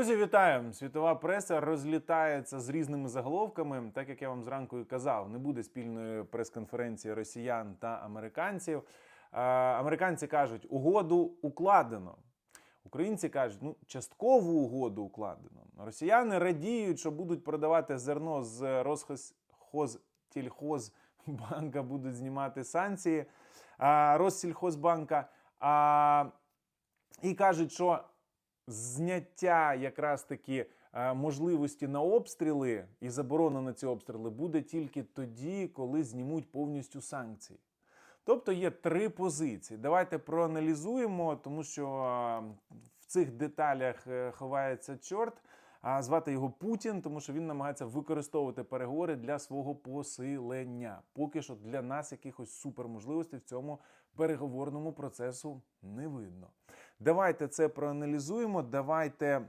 Друзі, вітаю! Світова преса розлітається з різними заголовками. Так як я вам зранку і казав, не буде спільної прес-конференції росіян та американців. Американці кажуть, угоду укладено. Українці кажуть, ну часткову угоду укладено. Росіяни радіють, що будуть продавати зерно з Россельхозтільхозбанка, будуть знімати санкції а, Россельхозбанка. А, і кажуть, що зняття якраз таки е, можливості на обстріли і заборона на ці обстріли буде тільки тоді, коли знімуть повністю санкції. Тобто є три позиції. Давайте проаналізуємо, тому що е, в цих деталях е, ховається чорт. А звати його Путін, тому що він намагається використовувати переговори для свого посилення. Поки що для нас якихось суперможливостей в цьому переговорному процесу не видно. Давайте це проаналізуємо. Давайте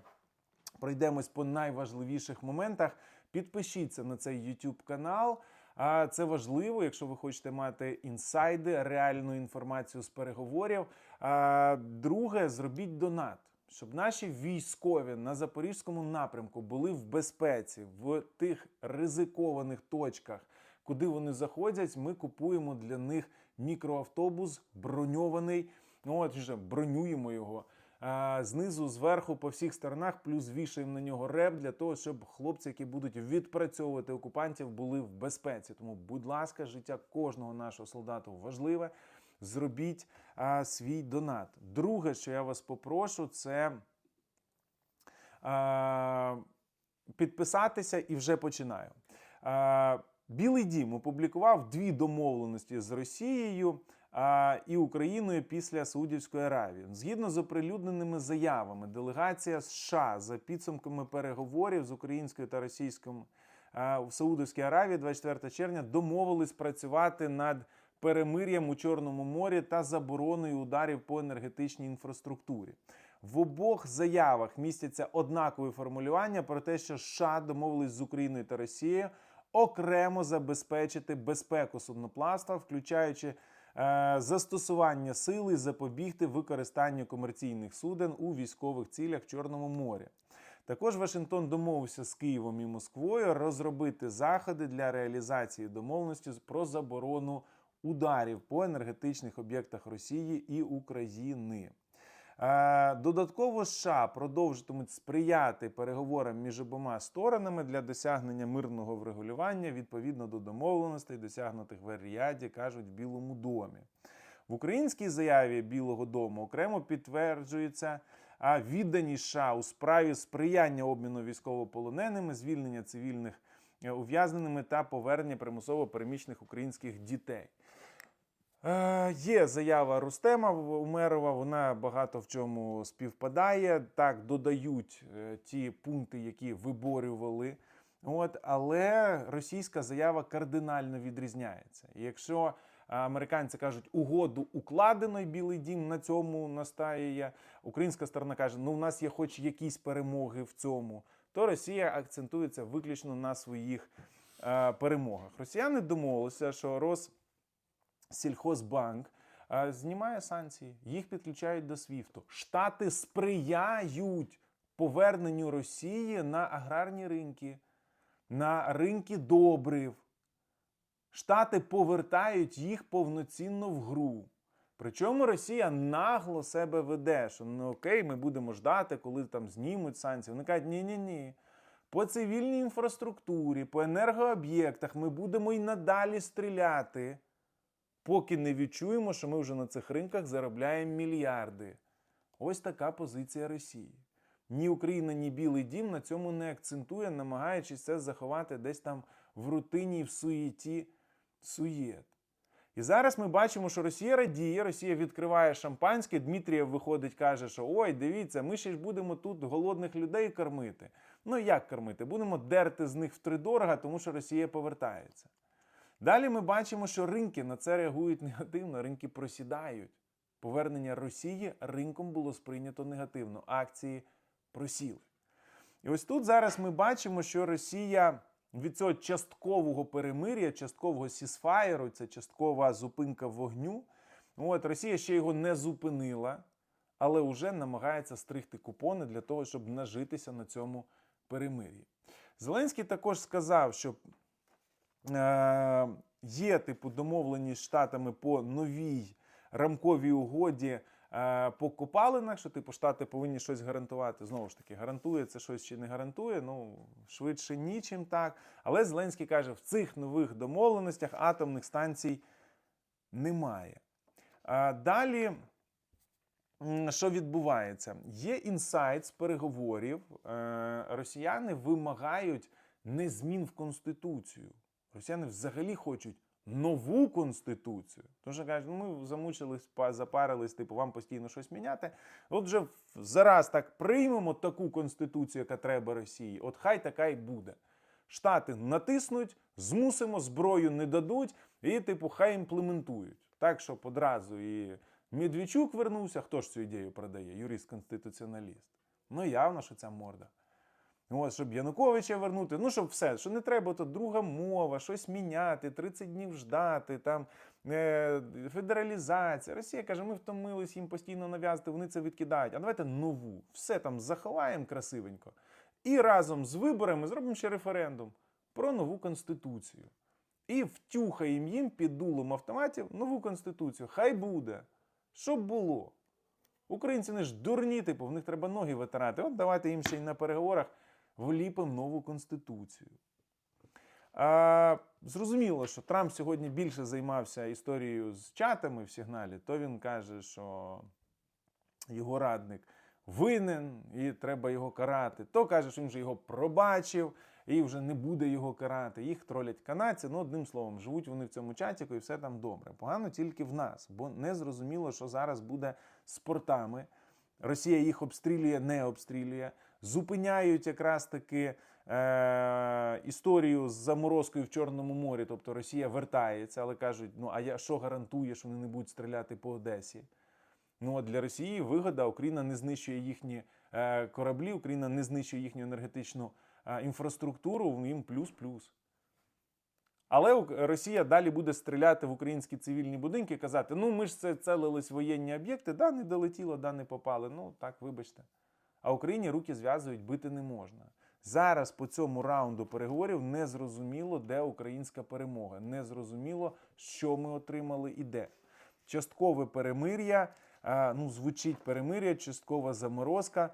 пройдемось по найважливіших моментах. Підпишіться на цей YouTube канал. А це важливо, якщо ви хочете мати інсайди, реальну інформацію з переговорів. А друге, зробіть донат, щоб наші військові на запорізькому напрямку були в безпеці в тих ризикованих точках, куди вони заходять. Ми купуємо для них мікроавтобус броньований. Ну, от вже бронюємо його. Знизу, зверху, по всіх сторонах, плюс вішаємо на нього реп для того, щоб хлопці, які будуть відпрацьовувати окупантів, були в безпеці. Тому, будь ласка, життя кожного нашого солдата важливе. Зробіть а, свій донат. Друге, що я вас попрошу, це а, підписатися і вже починаю. А, Білий Дім опублікував дві домовленості з Росією і Україною після Саудівської Аравії. Згідно з оприлюдненими заявами, делегація США за підсумками переговорів з українською та російською в Саудівській Аравії 24 червня домовились працювати над перемир'ям у Чорному морі та забороною ударів по енергетичній інфраструктурі. В обох заявах містяться однакові формулювання про те, що США домовились з Україною та Росією окремо забезпечити безпеку судноплавства, включаючи застосування сили, запобігти використанню комерційних суден у військових цілях в Чорному морі. Також Вашингтон домовився з Києвом і Москвою розробити заходи для реалізації домовленості про заборону ударів по енергетичних об'єктах Росії і України. Е, Додатково США продовжитимуть сприяти переговорам між обома сторонами для досягнення мирного врегулювання відповідно до домовленостей, досягнутих в Ріаді, кажуть в Білому домі. В українській заяві Білого Дому окремо підтверджується відданість США у справі сприяння обміну військовополоненими, звільнення цивільних е, ув'язненими та повернення примусово переміщених українських дітей. Е, Є заява Рустема Умерова, вона багато в чому співпадає. Так, додають е, ті пункти, які виборювали. От, але російська заява кардинально відрізняється. Якщо американці кажуть, угоду укладено, і Білий Дім на цьому настає, українська сторона каже, ну у нас є хоч якісь перемоги в цьому, то Росія акцентується виключно на своїх е, перемогах. Росіяни домовилися, що Рос Сільхозбанк е, знімає санкції, їх підключають до СВІФТу. Штати сприяють поверненню Росії на аграрні ринки, на ринки добрив. Штати повертають їх повноцінно в гру. Причому Росія нагло себе веде, що ну окей, ми будемо ждати, коли там знімуть санкції. Вони кажуть, ні-ні-ні. По цивільній інфраструктурі, по енергооб'єктах ми будемо і надалі стріляти поки не відчуємо, що ми вже на цих ринках заробляємо мільярди. Ось така позиція Росії. Ні Україна, ні Білий Дім на цьому не акцентує, намагаючись це заховати десь там в рутині, в суєті суєт. І зараз ми бачимо, що Росія радіє, Росія відкриває шампанське. Дмитрієв виходить, каже, що ой, дивіться, ми ще ж будемо тут голодних людей кормити. Ну як кормити? Будемо дерти з них втридорога, тому що Росія повертається. Далі ми бачимо, що ринки на це реагують негативно, ринки просідають. Повернення Росії ринком було сприйнято негативно. Акції просіли. І ось тут зараз ми бачимо, що Росія від цього часткового перемир'я, часткового сісфаєру, це часткова зупинка вогню. От Росія ще його не зупинила, але вже намагається стригти купони для того, щоб нажитися на цьому перемир'ї. Зеленський також сказав, що є типу домовленість штатами по новій рамковій угоді е, по копалинах, що типу штати повинні щось гарантувати. Знову ж таки, гарантує це щось чи не гарантує. Ну швидше нічим так. Але Зеленський каже, в цих нових домовленостях атомних станцій немає. А далі. Що відбувається? Є інсайт з переговорів. Е, Росіяни вимагають не змін в Конституцію. Росіяни взагалі хочуть нову конституцію. Тому що кажуть, ну ми замучились, запарились, типу, вам постійно щось міняти. От вже зараз так приймемо таку конституцію, яка треба Росії. От хай така й буде. Штати натиснуть, змусимо, зброю не дадуть, і, типу, хай імплементують. Так, щоб одразу і Медведчук вернувся. Хто ж цю ідею продає? Юрист-конституціоналіст. Ну, явно, що ця морда. От, щоб Януковича вернути. Ну, щоб все, що не треба, то друга мова, щось міняти, 30 днів ждати, там е, федералізація. Росія каже, ми втомились їм постійно нав'язати, вони це відкидають. А давайте нову. Все там заховаємо красивенько. І разом з виборами зробимо ще референдум про нову конституцію. І втюхаємо їм під дулом автоматів нову конституцію. Хай буде. Щоб було. Українці не ж дурні, типу, в них треба ноги витирати. От давайте їм ще й на переговорах вліпимо нову конституцію. А, зрозуміло, що Трамп сьогодні більше займався історією з чатами в сигналі, то він каже, що його радник винен і треба його карати. То каже, що він вже його пробачив і вже не буде його карати. Їх тролять канадці. Ну, одним словом, живуть вони в цьому чатіку і все там добре. Погано тільки в нас, бо не зрозуміло, що зараз буде з портами. Росія їх обстрілює, не обстрілює, зупиняють якраз таки е- історію з заморозкою в Чорному морі. Тобто Росія вертається, але кажуть: ну а я що гарантує, що вони не будуть стріляти по Одесі? Ну от для Росії вигода, Україна не знищує їхні е, кораблі, Україна не знищує їхню енергетичну е, інфраструктуру, їм плюс-плюс. Але Росія далі буде стріляти в українські цивільні будинки казати: ну ми ж це целились воєнні об'єкти, да, не долетіло, да, не попали. Ну так, вибачте. А Україні руки зв'язують, бити не можна. Зараз по цьому раунду переговорів не зрозуміло, де українська перемога. Не зрозуміло, що ми отримали і де. Часткове перемир'я, е, ну, звучить перемир'я, часткова заморозка,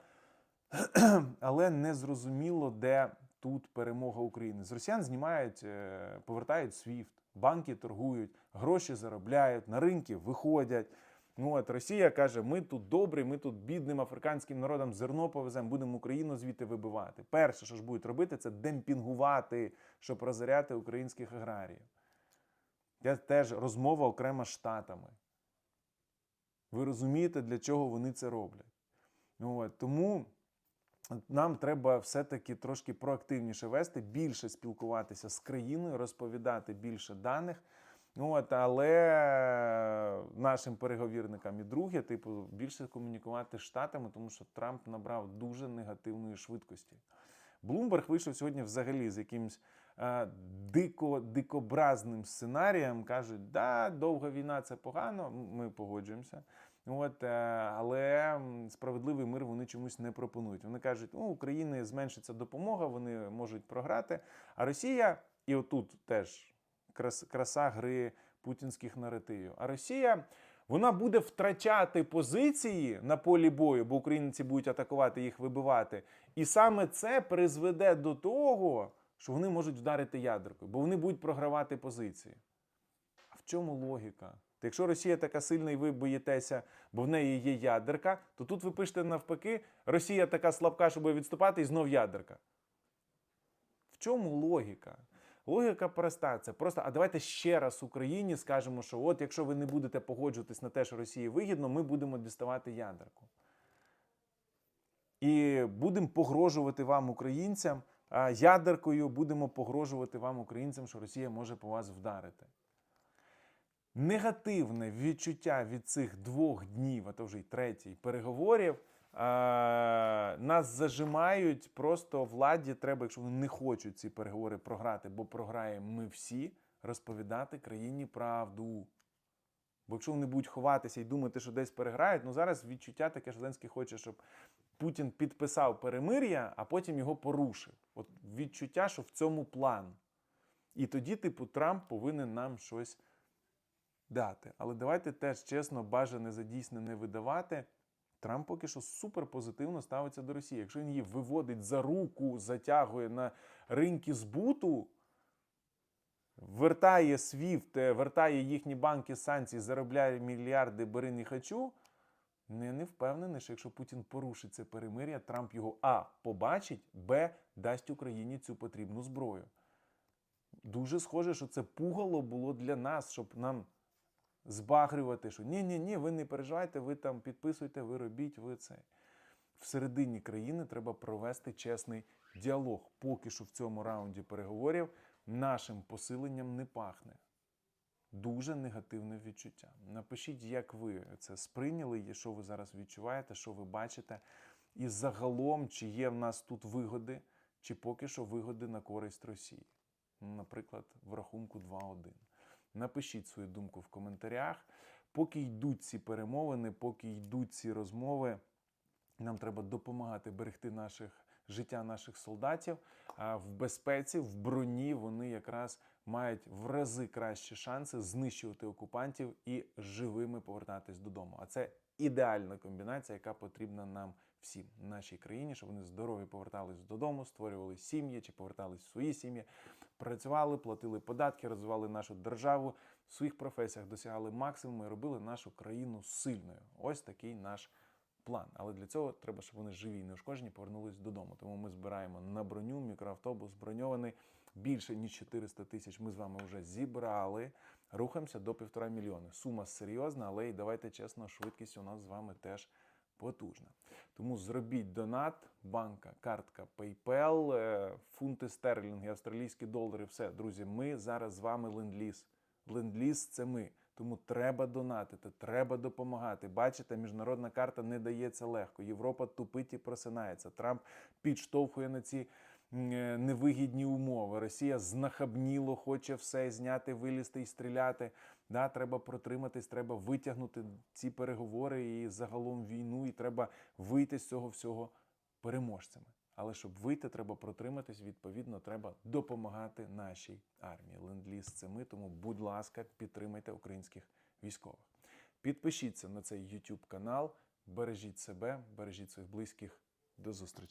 але не зрозуміло, де тут перемога України. З росіян знімають, е, повертають SWIFT, банки торгують, гроші заробляють, на ринки виходять. Ну от Росія каже: ми тут добрі, ми тут бідним африканським народам зерно повеземо, будемо Україну звідти вибивати. Перше, що ж будуть робити, це демпінгувати, щоб розоряти українських аграріїв. Це теж розмова окрема з штатами. Ви розумієте, для чого вони це роблять. Ну, от, тому нам треба все-таки трошки проактивніше вести, більше спілкуватися з країною, розповідати більше даних. Ну, от, але нашим переговірникам і друге, типу, більше комунікувати з Штатами, тому що Трамп набрав дуже негативної швидкості. Блумберг вийшов сьогодні взагалі з якимось е, дико, дикобразним сценарієм. Кажуть, да, довга війна це погано, ми погоджуємося. От, е, але справедливий мир вони чомусь не пропонують. Вони кажуть, ну, України зменшиться допомога, вони можуть програти. А Росія, і отут теж крас, краса гри путінських наративів. А Росія вона буде втрачати позиції на полі бою, бо українці будуть атакувати їх, вибивати. І саме це призведе до того, що вони можуть вдарити ядеркою, бо вони будуть програвати позиції. А в чому логіка? Та якщо Росія така сильна і ви боїтеся, бо в неї є ядерка, то тут ви пишете навпаки, Росія така слабка, щоб відступати, і знов ядерка. В чому логіка? Логіка проста. Це просто, а давайте ще раз Україні скажемо, що от якщо ви не будете погоджуватись на те, що Росії вигідно, ми будемо діставати ядерку. І будемо погрожувати вам, українцям, а ядеркою будемо погрожувати вам, українцям, що Росія може по вас вдарити. Негативне відчуття від цих двох днів, а то вже й третій, переговорів. Е, Нас зажимають просто владі. Треба, якщо вони не хочуть ці переговори програти, бо програємо ми всі, розповідати країні правду. Бо якщо вони будуть ховатися і думати, що десь переграють, ну зараз відчуття таке, що Зеленський хоче, щоб Путін підписав перемир'я, а потім його порушив. От відчуття, що в цьому план. І тоді, типу, Трамп повинен нам щось дати. Але давайте теж чесно, бажане за не видавати. Трамп поки що супер позитивно ставиться до Росії. Якщо він її виводить за руку, затягує на ринки збуту, вертає SWIFT, е, вертає їхні банки санкцій, заробляє мільярди, бери не хочу. Я не впевнений, що якщо Путін порушить це перемир'я, Трамп його А побачить, Б дасть Україні цю потрібну зброю. Дуже схоже, що це пугало було для нас, щоб нам збагрювати, що ні, ні, ви не переживайте, ви там підписуйте, ви робіть, ви це. Всередині країни треба провести чесний діалог. Поки що в цьому раунді переговорів нашим посиленням не пахне. Дуже негативне відчуття. Напишіть, як ви це сприйняли, і що ви зараз відчуваєте, що ви бачите. І загалом, чи є в нас тут вигоди, чи поки що вигоди на користь Росії. Наприклад, в рахунку 2-1. Напишіть свою думку в коментарях. Поки йдуть ці перемовини, поки йдуть ці розмови, нам треба допомагати берегти наших життя наших солдатів. А в безпеці, в броні вони якраз мають в рази кращі шанси знищувати окупантів і живими повертатись додому. А це ідеальна комбінація, яка потрібна нам всім нашій країні, щоб вони здорові повертались додому, створювали сім'ї чи повертались в свої сім'ї, працювали, платили податки, розвивали нашу державу в своїх професіях, досягали максимуму і робили нашу країну сильною. Ось такий наш план. Але для цього треба, щоб вони живі і неушкоджені повернулись додому. Тому ми збираємо на броню мікроавтобус броньований більше ніж 400 тисяч. Ми з вами вже зібрали. Рухаємося до півтора мільйони. Сума серйозна, але і давайте чесно, швидкість у нас з вами теж потужна. Тому зробіть донат, банка, картка PayPal, е, фунти стерлінги, австралійські долари. Все, друзі, ми зараз з вами ленд-ліз. Ленд-ліз це ми. Тому треба донатити, треба допомагати. Бачите, міжнародна карта не дається легко. Європа тупить і просинається. Трамп підштовхує на ці невигідні умови. Росія знахабніло хоче все зняти, вилізти і стріляти. Да, треба протриматись, треба витягнути ці переговори і загалом війну, і треба вийти з цього всього переможцями. Але щоб вийти, треба протриматись, відповідно, треба допомагати нашій армії. Ленд-ліз це ми, тому, будь ласка, підтримайте українських військових. Підпишіться на цей YouTube канал, бережіть себе, бережіть своїх близьких. До зустрічі!